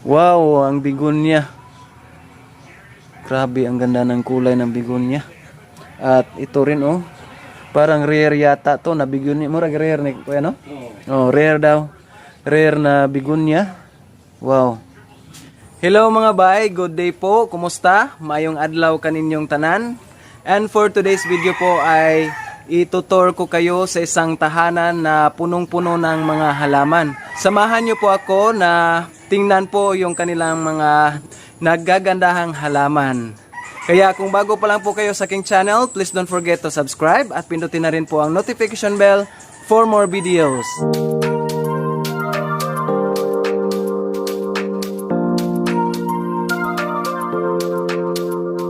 Wow, ang bigunya. Grabe, ang ganda ng kulay ng bigunya. At ito rin oh. Parang rare yata to na bigunya. Murag rare ni kuya no? Oh, rare daw. Rare na bigunya. Wow. Hello mga bay, good day po. Kumusta? Mayong adlaw kaninyong tanan. And for today's video po ay itutor ko kayo sa isang tahanan na punong-puno ng mga halaman. Samahan niyo po ako na tingnan po yung kanilang mga naggagandahang halaman. Kaya kung bago pa lang po kayo sa aking channel, please don't forget to subscribe at pindutin na rin po ang notification bell for more videos.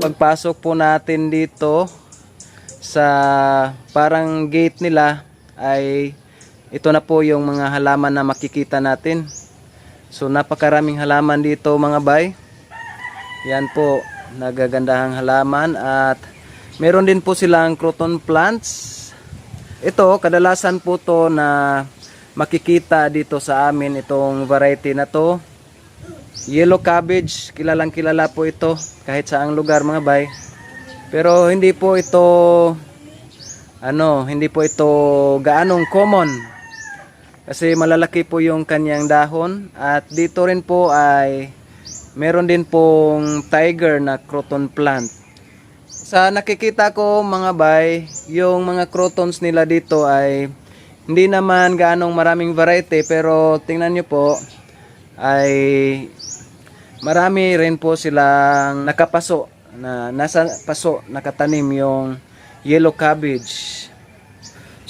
Pagpasok po natin dito sa parang gate nila ay ito na po yung mga halaman na makikita natin. So napakaraming halaman dito mga bay. Yan po, nagagandahang halaman at meron din po silang croton plants. Ito, kadalasan po to na makikita dito sa amin itong variety na to. Yellow cabbage, kilalang kilala po ito kahit saang lugar mga bay. Pero hindi po ito ano, hindi po ito gaanong common. Kasi malalaki po yung kanyang dahon at dito rin po ay meron din pong tiger na croton plant. Sa nakikita ko mga bay, yung mga crotons nila dito ay hindi naman gaanong maraming variety pero tingnan nyo po ay marami rin po silang nakapaso na nasa paso nakatanim yung yellow cabbage.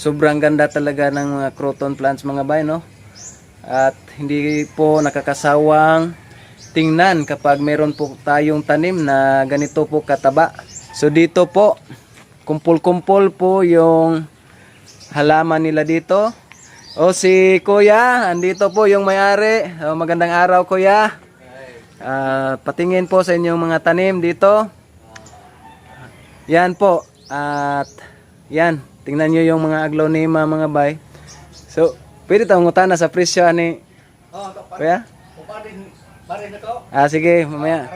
Sobrang ganda talaga ng mga croton plants mga bay no. At hindi po nakakasawang tingnan kapag meron po tayong tanim na ganito po kataba. So dito po kumpul-kumpul po yung halaman nila dito. O si Kuya, andito po yung may-ari. O, magandang araw Kuya. Ah, patingin po sa inyong mga tanim dito. Yan po. At yan, tingnan nyo yung mga aglonema mga bay. So, pwede tayong ngutana sa presyo ani. Oh, Kuya? parin, parin ito. Ah, sige, mamaya.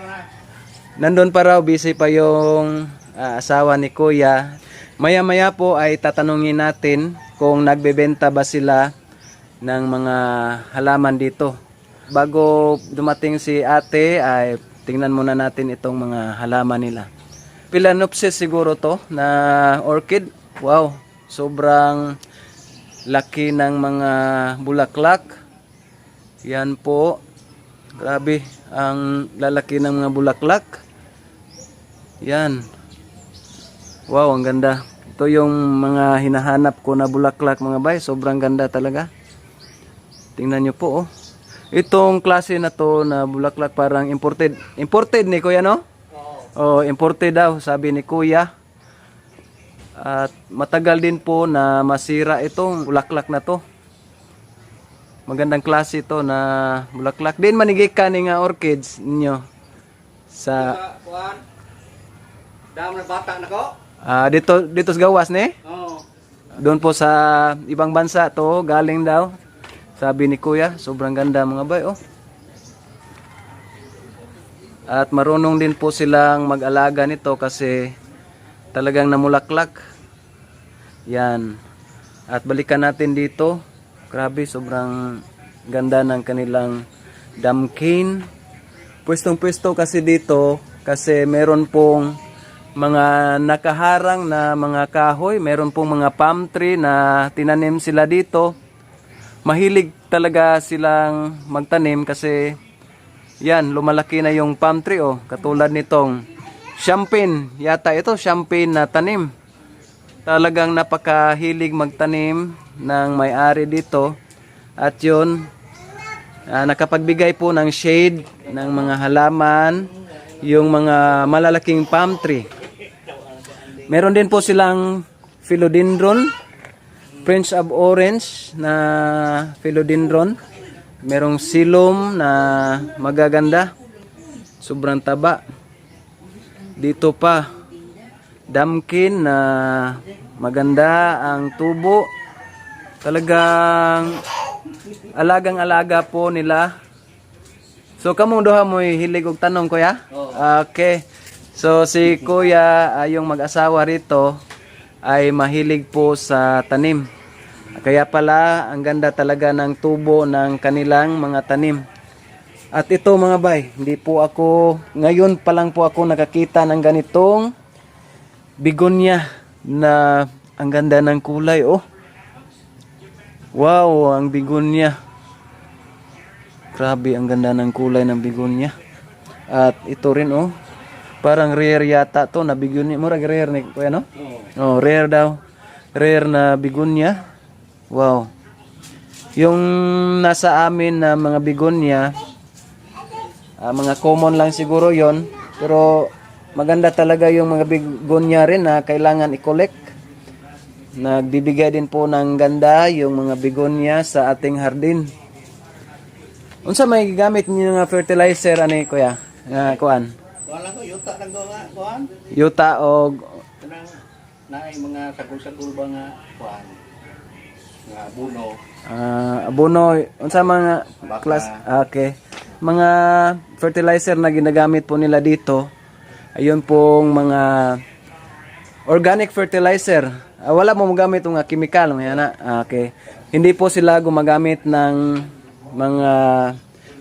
Nandun pa raw, busy pa yung ah, asawa ni Kuya. Maya-maya po ay tatanungin natin kung nagbebenta ba sila ng mga halaman dito. Bago dumating si ate, ay tingnan muna natin itong mga halaman nila. Phalaenopsis siguro to na orchid. Wow, sobrang laki ng mga bulaklak. Yan po. Grabe, ang lalaki ng mga bulaklak. Yan. Wow, ang ganda. Ito yung mga hinahanap ko na bulaklak mga bay. Sobrang ganda talaga. Tingnan nyo po oh. Itong klase na to na bulaklak parang imported. Imported ni kuya no? Oh, imported daw sabi ni kuya. At matagal din po na masira itong bulaklak na to. Magandang klase ito na bulaklak. Din manigika ni nga orchids ninyo. Sa Kuan. Dam na bata na ko. ah, dito dito sa gawas ni. Oh. Doon po sa ibang bansa to, galing daw. Sabi ni Kuya, sobrang ganda mga bay, oh. At marunong din po silang mag-alaga nito kasi talagang namulaklak. Yan. At balikan natin dito. Grabe, sobrang ganda ng kanilang damkin. Pwestong-pwesto kasi dito kasi meron pong mga nakaharang na mga kahoy, meron pong mga palm tree na tinanim sila dito. Mahilig talaga silang magtanim kasi yan, lumalaki na yung palm tree oh, katulad nitong champagne. Yata ito, champagne na tanim. Talagang napakahilig magtanim ng may-ari dito. At yun, ah, nakapagbigay po ng shade ng mga halaman, yung mga malalaking palm tree. Meron din po silang philodendron, Prince of Orange na philodendron. Merong silom na magaganda. Sobrang taba. Dito pa, damkin na maganda ang tubo. Talagang alagang-alaga po nila. So kamong duha mo hilig og tanong kuya? Okay. So si kuya ah, yung mag-asawa rito ay mahilig po sa tanim. Kaya pala ang ganda talaga ng tubo ng kanilang mga tanim. At ito mga bay, hindi po ako ngayon pa lang po ako nakakita ng ganitong bigonya na ang ganda ng kulay oh. Wow, ang bigonya. Grabe, ang ganda ng kulay ng bigonya. At ito rin oh. Parang rare yata to na bigonya. Murag rare ni kuya no? Oh, rare daw. Rare na bigonya. Wow. Yung nasa amin na mga bigonya, ah, mga common lang siguro yon Pero maganda talaga yung mga bigonya rin na kailangan i-collect. Nagbibigay din po ng ganda yung mga bigonya sa ating hardin. Unsa may gamit niyo nga fertilizer ani kuya? Nga kuan. Kuhan lang ko, yuta lang ko nga, kuhan. Yuta o Kanang, naay mga sagol-sagol ba nga, kuhan. Nga buno. ah, abono unsa mga Baka. class ah, okay. Mga fertilizer na ginagamit po nila dito. Ayun pong mga organic fertilizer. Ah, wala mo magamit ng chemical mga na. Ah, okay. Hindi po sila gumagamit ng mga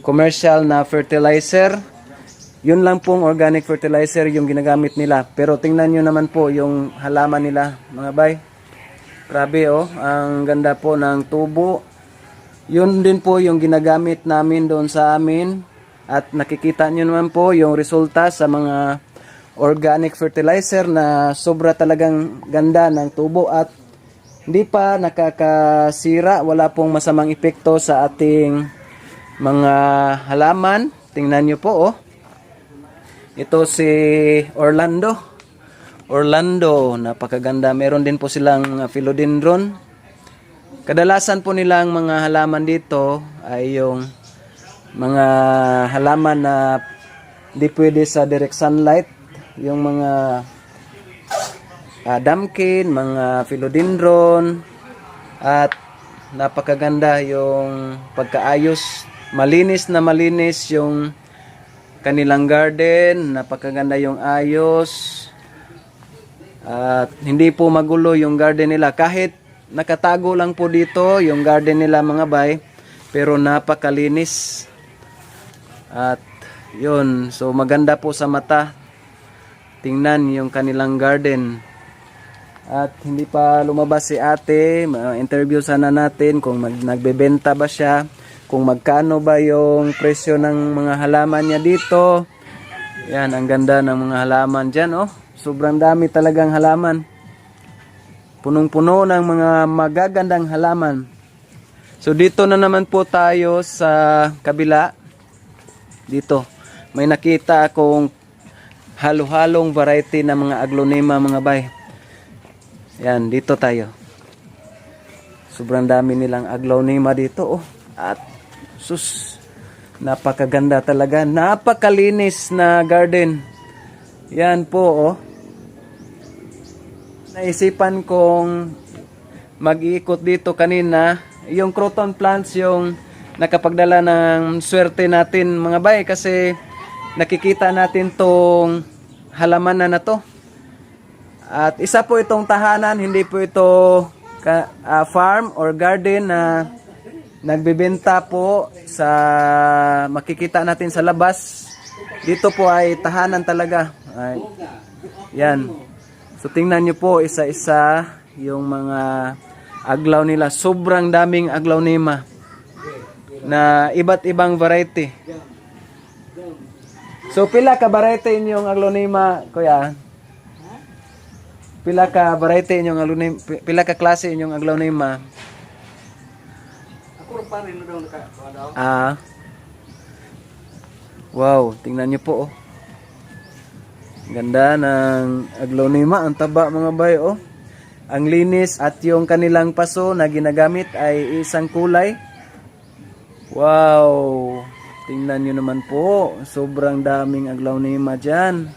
commercial na fertilizer. Yun lang pong organic fertilizer yung ginagamit nila. Pero tingnan nyo naman po yung halaman nila, mga bay. Grabe oh, ang ganda po ng tubo. Yun din po yung ginagamit namin doon sa amin. At nakikita nyo naman po yung resulta sa mga organic fertilizer na sobra talagang ganda ng tubo at hindi pa nakakasira, wala pong masamang epekto sa ating mga halaman. Tingnan nyo po oh. Ito si Orlando. Orlando, napakaganda. Meron din po silang philodendron. Kadalasan po nilang mga halaman dito ay yung mga halaman na di pwede sa direct sunlight. Yung mga uh, damkin, mga philodendron, at napakaganda yung pagkaayos. Malinis na malinis yung kanilang garden, napakaganda yung ayos. At hindi po magulo yung garden nila kahit nakatago lang po dito yung garden nila mga bay pero napakalinis. At yun, so maganda po sa mata. Tingnan yung kanilang garden. At hindi pa lumabas si ate, ma-interview sana natin kung mag, nagbebenta ba siya, kung magkano ba yung presyo ng mga halaman niya dito. Yan, ang ganda ng mga halaman dyan, oh. Sobrang dami talagang halaman. Punong-puno ng mga magagandang halaman. So dito na naman po tayo sa kabila. Dito. May nakita akong halo-halong variety ng mga aglonema mga bay. Yan, dito tayo. Sobrang dami nilang aglonema dito, oh. At sus, napakaganda talaga. Napakalinis na garden. Yan po, oh. Naisipan kong mag-iikot dito kanina. Yung croton plants yung nakapagdala ng swerte natin mga bay kasi nakikita natin tong halaman na na to. At isa po itong tahanan, hindi po ito ah, farm or garden na nagbebenta po sa makikita natin sa labas. Dito po ay tahanan talaga. Ay, yan. So tingnan nyo po isa-isa yung mga aglaw nila. Sobrang daming aglaw nima na iba't ibang variety. So pila ka variety inyong aglaw nima, kuya? Pila ka variety inyong aglaw nima? Pila ka klase inyong aglaw nima? Ako pa rin daw naka. Ah. Wow, tingnan niyo po oh. Ganda ng aglonema, ang taba mga bay oh. Ang linis at yung kanilang paso na ginagamit ay isang kulay. Wow! Tingnan nyo naman po, sobrang daming aglonema dyan.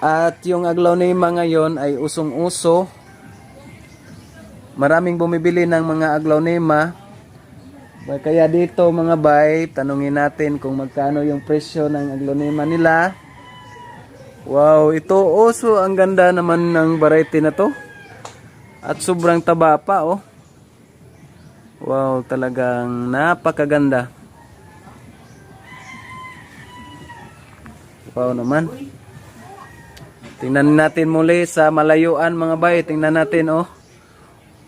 At yung aglonema ngayon ay usong-uso. Maraming bumibili ng mga aglonema Kaya dito mga bay, tanungin natin kung magkano yung presyo ng aglonema nila. Wow, ito oso ang ganda naman ng variety na to. At sobrang taba pa oh. Wow, talagang napakaganda. Wow naman. Tingnan natin muli sa malayuan mga bay. Tingnan natin oh.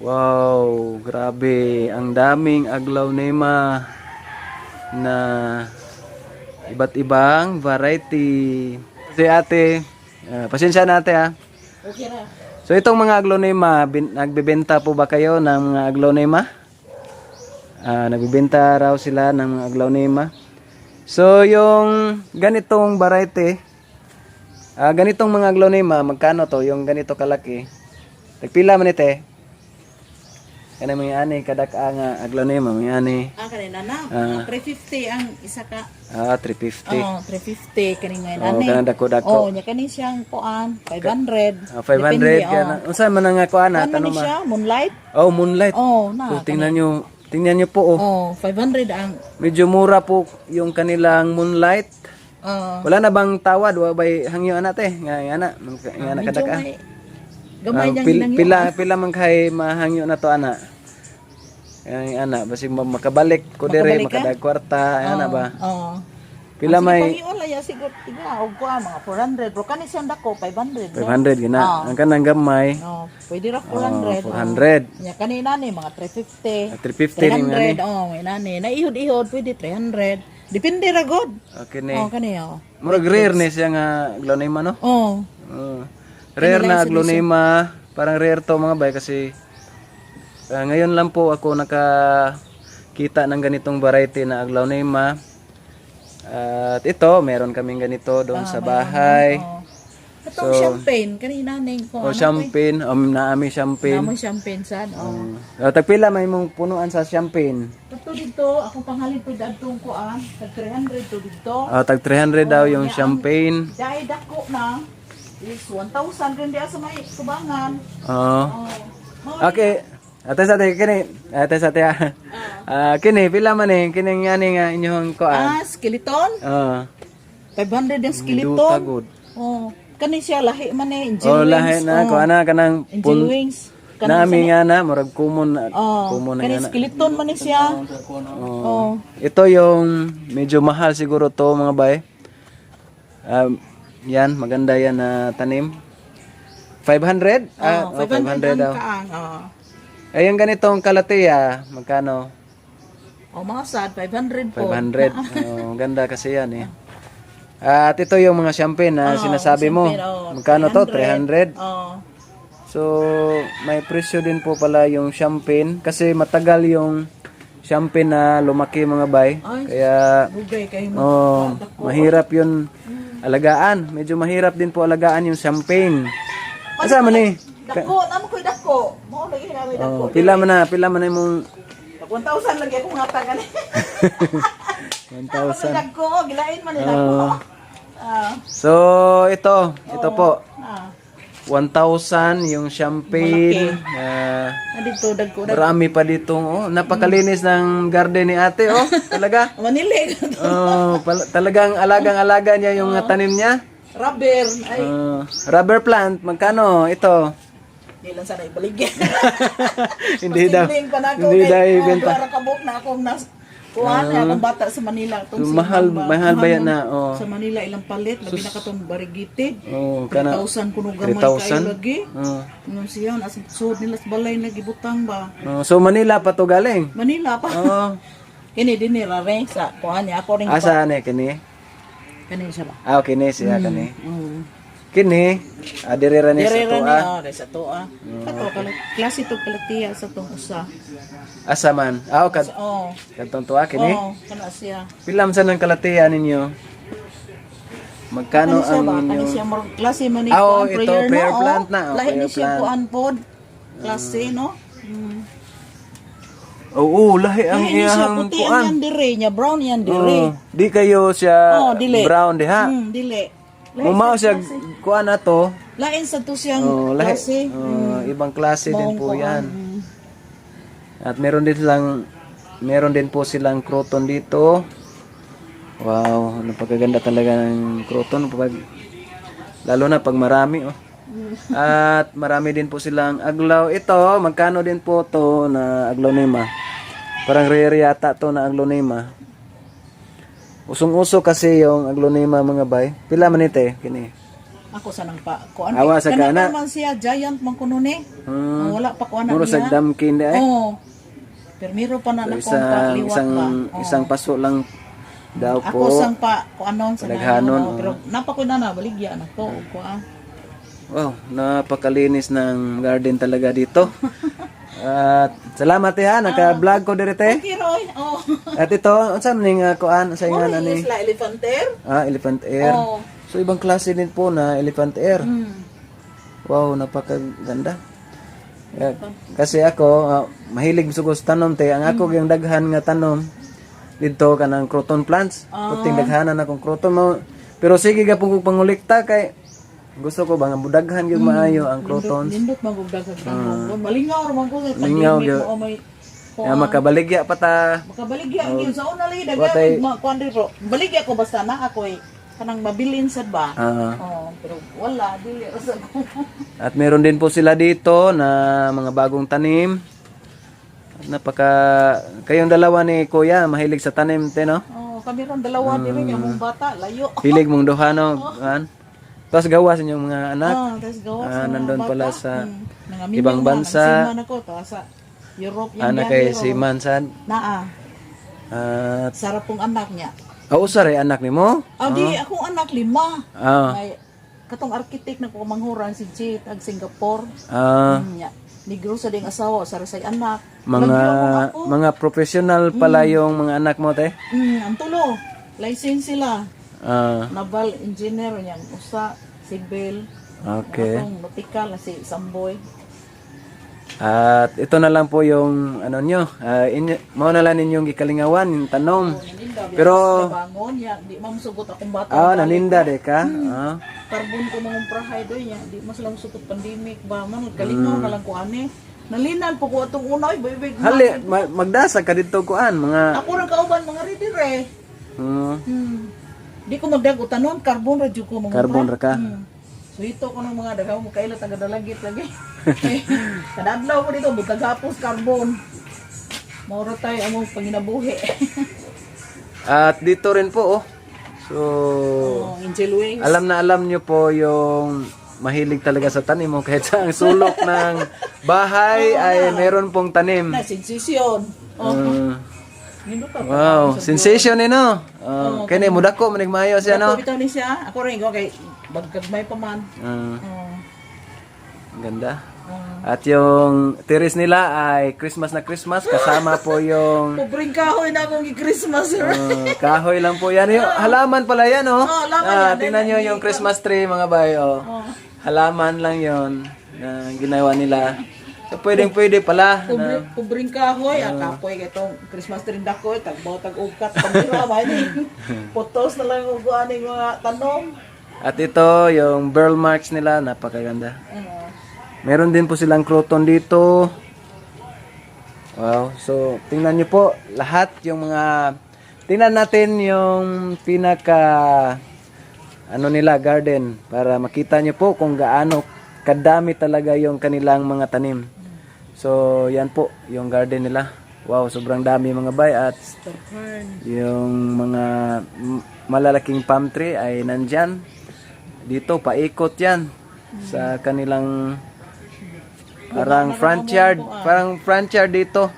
Wow, grabe. Ang daming aglaw nema na iba't ibang variety. Si ate, ah, pasensya na ate ha. Okay na. So itong mga aglonema, bin, nagbebenta po ba kayo ng mga aglonema? Ah, nagbebenta raw sila ng mga aglonema. So yung ganitong variety, ah, ganitong mga aglonema, magkano to? Yung ganito kalaki. Nagpila man ite? Kana mga ani kadak nga aglonema, mga ani. Ah, kanina na. Ah. 350 ang isa ka. Ah, 350. Oh, 350 kani nga Oh, nani. kana dako-dako. Oh, nya kani siyang kuan 500. Ah, 500 kana. Unsa man nga kuan na Kuan man tanong ni ma? siya, moonlight. Oh, moonlight. Oh, na. So, tingnan nyo, tingnan nyo po oh. Oh, 500 ang Medyo mura po yung kanilang moonlight. uh, Wala na bang tawad? Wa ba'y hangyo anak te? Nga nga na, nga na medyo kadaka. may gamay Ah, niyang pil- pila pila man kay mahangyo na to ana. Ay ana, basi ma- makabalik ko dire Makabalik ka? makadag kwarta, ay, ana ba? Oh. Pila may Pangiola ya siguro tiga og kuan mga 400. Pero kani siyang dako 500. no? 500 gina. Ah. Ang kanang gamay, Oh, pwede ra oh, 400. 400. Nya kanina ni mga 350. 350 rin nga ni. 300, oh, may nani. Naihod-ihod, pwede 300. Depende ra god. Okay ni. Oh, kani oh. Murag rare ni siya nga aglonema no? Oh. Oh. Rare na aglonema. Parang rare to mga bay kasi ah, ngayon lang po ako nakakita ng ganitong variety na aglonema. At ito, meron kaming ganito doon sa bahay. oh. Itong champagne, kanina ning ko. O champagne, um, naami champagne. Namo champagne sad. Oh. O, tagpila may mong punuan sa champagne. Ito dito, ako panghalin po dadtong kuan, tag 300 to dito. O, tag 300 daw yung champagne. Dahil dako na is 1,000 rin diya sa may kubangan. O. Oh. Mao Okay. Ate sa ate, kini. Ate sa ate. ah. Ah, kini, pila man eh. Kini nga ni nga inyong koan. ah, skeleton. Oh. 500 yung Duta skeleton. good. Oh, kani siya lahi man eh, angel Oh, wings. lahi na ko ana kanang Angel pun wings. Kani nami nga na murag kumon na Oh, kumon na kani nga na. skeleton man ni siya. Oh. Oh. Ito yung medyo mahal siguro to mga bay. Um, yan, maganda yan na tanim. 500? Ah, oh, 500 daw. Kaang, oh. Eh, yung ganitong kalateya, magkano? Oh, mga sad 500 po. 500. Oh, ganda kasi yan eh. At ito yung mga champagne na sinasabi mo. champagne, oh, Magkano to? 300? Oh. So, may presyo din po pala yung champagne kasi matagal yung champagne na lumaki mga bay. Ay. Kaya Bugay kay mo. oh, mahirap yun alagaan. Medyo mahirap din po alagaan yung champagne. Kasama ni. Dako, namo koy dako. Mo lagi na may Oh, dako. pila man na, pila man na yung Pag 1,000 lagi ako ngata gani. 1,000. Dako, gilain man nila ko. Ah. So, ito, ito po. Ah. 1,000 yung champagne. Ah, Na dito dagko dagko. marami pa dito. Oh, napakalinis ng garden ni ate. Oh, talaga. Manili. Oh, talagang alagang-alaga niya yung tanim niya. Rubber. Ay, Uh, rubber plant, magkano? Ito. Di lang sana ibaligyan. hindi daw. Hindi daw ibenta. Para kabuk na akong nas... Kuhan na akong bata sa Manila. Itong So, mahal, ba? mahal ba yan na? Oh. Sa Manila, ilang palit. Labi na katong barigiti. Oh, kana 3,000 kuno gamay kayo 3,000. lagi. Oh. Ano siya, as suod nila sa balay na gibutang ba? Oh, so Manila pa to galing. Manila pa. Oh. Kini din ni Rare sa kuhan niya. Ako rin pa. Asa ni kini? Kani siya ba? Ah, kini siya kani. Mm. Kini, ah, dire ra ni sa Dire to ra ah. niya. Oh, sa to ah. Kato, klase to kalatiya sa tong usa. Asa man? Ah, oh, kad Oh. kadtong tuwa kini. Oh, kana siya. Pilam sa ng kalatiya ninyo? Magkano Kani siya ang ba? inyo? Kani siya mo klase man ni Ah, oh, kuan, ito, prayer, no? plant oh. na, oh, Lahi ni siya plant. kuan pod. Klase no? Mm. Oo, lahi ang Lahi ni siya iyang puti kuan. ang yan dire niya, brown yan dire. Oh, di kayo siya Oh, dili. brown diha. Hmm, dili. Lahi Mumao siya kuan na to. Lain sa to siyang Oh, lahi. klase. Oh, ibang klase din Maong po kuan. 'yan. Mm. At meron din silang meron din po silang croton dito. Wow, napakaganda talaga ng croton pag lalo na pag marami oh. At marami din po silang aglaw. Ito, magkano din po to na aglonema? Parang rare yata to na aglonema. Usong-uso kasi yung aglonema mga bay. Pila man ite kini. Ako sa nang pa kuan. Awa sa Kana kana. man siya giant man kuno ni. Hmm. Wala pa kuan na Muro sa damkin ay. Oo. Permiro pa na So, na isa, liwat isang. Oo. isang paso lang daw Ako po. sang pa kuanon sa nanaw, oo. pero napa ko na na baligya na ko kuan. Wow, napakalinis ng garden talaga dito. At salamat eh ha, naka-vlog ko direte. Okay Roy. Oh. At ito, unsa man ning uh, kuan sa ingan Oh, ani? is la elephanter. Ah, elephant air. Oh. So ibang klase din po na elephant air. Mm. Wow, napakaganda. Yeah, kasi ako, ah, mahilig sa gusto tanom te. Ang ako yung daghan nga tanom dito kanang croton plants. Puting daghanan akong croton mo. Pero sige ga pong pangulikta kay gusto ko ba nga budaghan yung maayo ang crotons. Nindot magugdag sa tanong. Malingaw ra man ko kay Ah. Lingaw, pandemic gyud. Ya makabaligya pa ta. makabaligya ang gyud sa una lagi Watay- dagan ma kuan bro. Baligya ko basta na ako eh kanang mabilin sad ba. Ah, Oh, pero wala dili sa at meron din po sila dito na mga bagong tanim. At napaka kayong dalawa ni Kuya mahilig sa tanim te no? Oh, kami ron dalawa diri nga mong bata layo. Hilig mong duha no? Kan? Tapos gawas inyong mga anak. Ah, tas gawa Ah, sa nandun bata. pala sa Mm. Ibang na, bansa. nagsiman ako to sa Europe yan. Anak yan, kay si Mansan. Naa, At sarap pong anak niya. uh, usar eh, anak ni mo? Ah, di, akong anak lima. Ah, Ay, katong architect na ko manghuran si Jit ag Singapore. ah, Mm, ya. Negro sa ding asawa, sa say anak. mga mga professional pala yung mga anak mo te. Mm, ang tulo. License sila. Ah, Naval engineer yang usa, civil. okay. Akong nautical na si Samboy. At ito na lang po yung ano nyo. Ah, inyo, mao na lang ninyong gikalingawan, yung tanom. Naninda, Pero bangon ya, di mamsugot akong bata. ah, naninda de ka. Ah. Karbon ko mga prahay doy ya, di mas lang sugot pandemic ba man kalingaw na lang ko ani. Nalinan po ko atong una, ay baybay. Hali, ma- magdasa ka dito kuan mga Ako ra kauban mga ridire. hmm, Hmm. Di ko magdag utanon, karbon ra jud ko mga Karbon ra ka. Hmm. So ito ko ng mga dagaw mo kaila taga dalagit lagi. Kada adlaw ko dito butag hapos karbon. Maura tayo among panginabuhi. At dito rin po oh. So oh, angel wings. alam na alam nyo po yung mahilig talaga sa tanim mo kahit sa ang sulok ng bahay ay meron pong tanim. na sensasyon. Oh, Uh. Wow, sensation eh no. Uh, kaya mo dako manig maayo siya no. Ako bitaw ni siya. Ako rin ko kay bagkagmay pa man. Uh, Oh. ganda. oh. At yung tiris nila ay Christmas na Christmas kasama po yung Pobreng kahoy na akong i-Christmas. uh, kahoy lang po yan. Yung halaman pala yan oh. Oh, Ah, yan. tingnan nyo yung Christmas tree mga bayo. Oh. Halaman lang yon na ginawa nila. So pwedeng pwede pala. Na, Pobre, pobreng kahoy, ang kapoy itong Christmas tree dakoy, tagbaw tag ugat, pamira ba ni. Putos na lang ug aning mga tanom. at ito yung burl marks nila napakaganda. Ano? Meron din po silang croton dito. Wow. So, tingnan nyo po lahat yung mga tingnan natin yung pinaka ano nila garden para makita nyo po kung gaano kadami talaga yung kanilang mga tanim. So, yan po yung garden nila. Wow, sobrang dami mga bay at yung mga malalaking palm tree ay nandyan. Dito, paikot yan sa kanilang parang front yard. Parang front yard dito.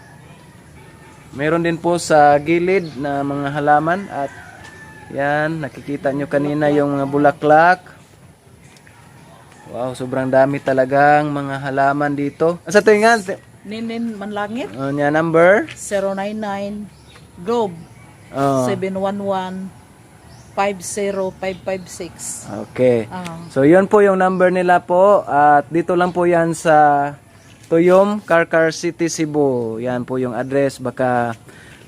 Meron din po sa gilid na mga halaman at yan, nakikita nyo kanina yung mga bulaklak. Wow, sobrang dami talagang mga halaman dito. Sa tingan, Ninin Manlangit uh, niya number. 099 Globe Oh, 711 50556. okay. Ah. So, yun po yung number nila po. At dito lang po yan sa Tuyom, Karkar City, Cebu. Yan po yung address. Baka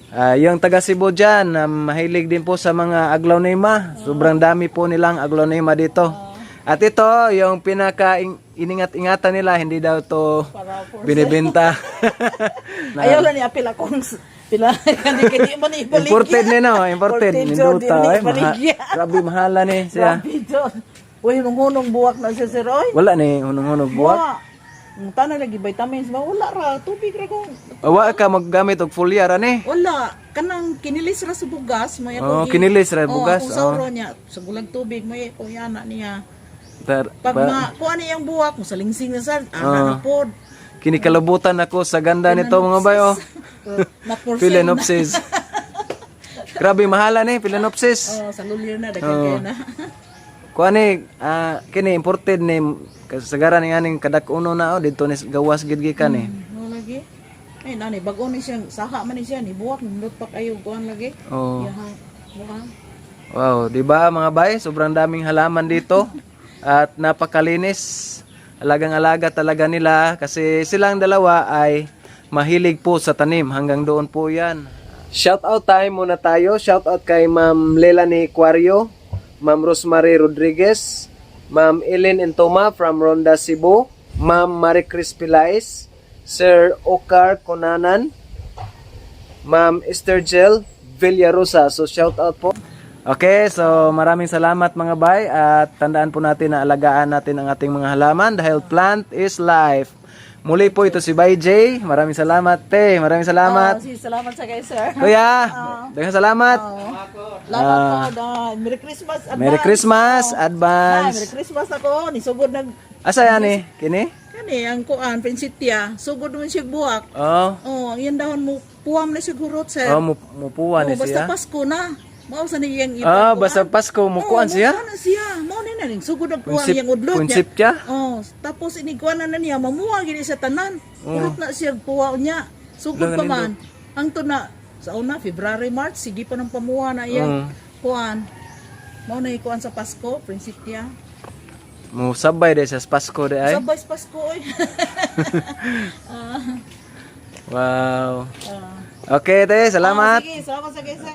ah, yung taga Cebu dyan, na mahilig din po sa mga aglaonema. Sobrang dami po nilang aglaonema dito. At ito, yung pinaka ing- iningat-ingatan nila, hindi daw to binibenta. Ayaw lang ni apil akong Pila kani kani man ibalik. Imported ni no, imported. Imported, Ni so, Duta, dili eh. Maha, grabe mahala ni siya. Grabe John. Uy, nungunong buwak na siya sir oy. Wala ni hunong-hunog buwak. Wa. Ang tanan lagi vitamins ba wala ra tubig ra ko. Wa ka maggamit og fulya ra ni. Wala kanang kinilis ra sa bugas may Oh, kinilis ra bugas, Oh, oh. sauro niya sa gulag tubig may ko yana niya. Tar, Pag ba- ma kuha niya ang buwak mo sa lingsing na sad Oh. ana na pod. kinikalabutan ako sa ganda nito mga bayo. Phalaenopsis. Grabe mahala ni Phalaenopsis. Oh, sa lulir na Oh. daghan kaya na. Kuha ni, ah, kini imported ni kasagaran ni aning kadak uno na oh, dito ni gawas gid gikan ni. Mo lagi. Ay nani bag-o ni siya saha man ni siya ni buwak nindot pa kayo kuan lagi. Oh. Yaha. Wow, 'di ba mga bay? Sobrang daming halaman dito at napakalinis. Alagang-alaga talaga nila kasi silang dalawa ay mahilig po sa tanim. Hanggang doon po 'yan. Shout out time muna tayo. Shout out kay Ma'am Lelani Quario, Ma'am Rosemary Rodriguez, Ma'am Ellen Entoma from Ronda Cebu, Ma'am Marie Chris Pilais, Sir Okar Konanan, Ma'am Esther Gel Villarosa. So shout out po. Okay, so maraming salamat mga bay at tandaan po natin na alagaan natin ang ating mga halaman dahil plant is life. Muli po ito si Bay J. Maraming salamat, te. Maraming salamat. Oh, sige, salamat sa kay sir. Kuya, daghang salamat. Oh. Salamat po. ah, Merry Christmas. advance. Merry Christmas, Oh. Ay, advance. Merry Christmas ako. Nisugod nag Asa yan eh? Kini? kani ang kuan prinsipya. Sugod man siya buwak. Oh, Oh, yan dahon mo puwam na siya gurot sir. oh mu- mupuan ni Oh, basta siya. Pasko na. Mao sa niyang iba. Ah, basta Pasko mukuan siya. Mao na siya. Mao ni na ning sugod ang Prinsip, yang udlot. prinsip siya. Oh, tapos iniguan na niya mamuha gini sa tanan. Urot na siya puwa niya. Sugod pa man. Ang to na sa una February March sige pa ng pamuha na iyang Mm. kuan. Mao na ikuan sa Pasko, prinsipya. Mo sabay de sa Pasko de ay. Sabay sa Pasko oy. Wow. Ah. Okay, te, salamat. Oh, sige, salamat sa.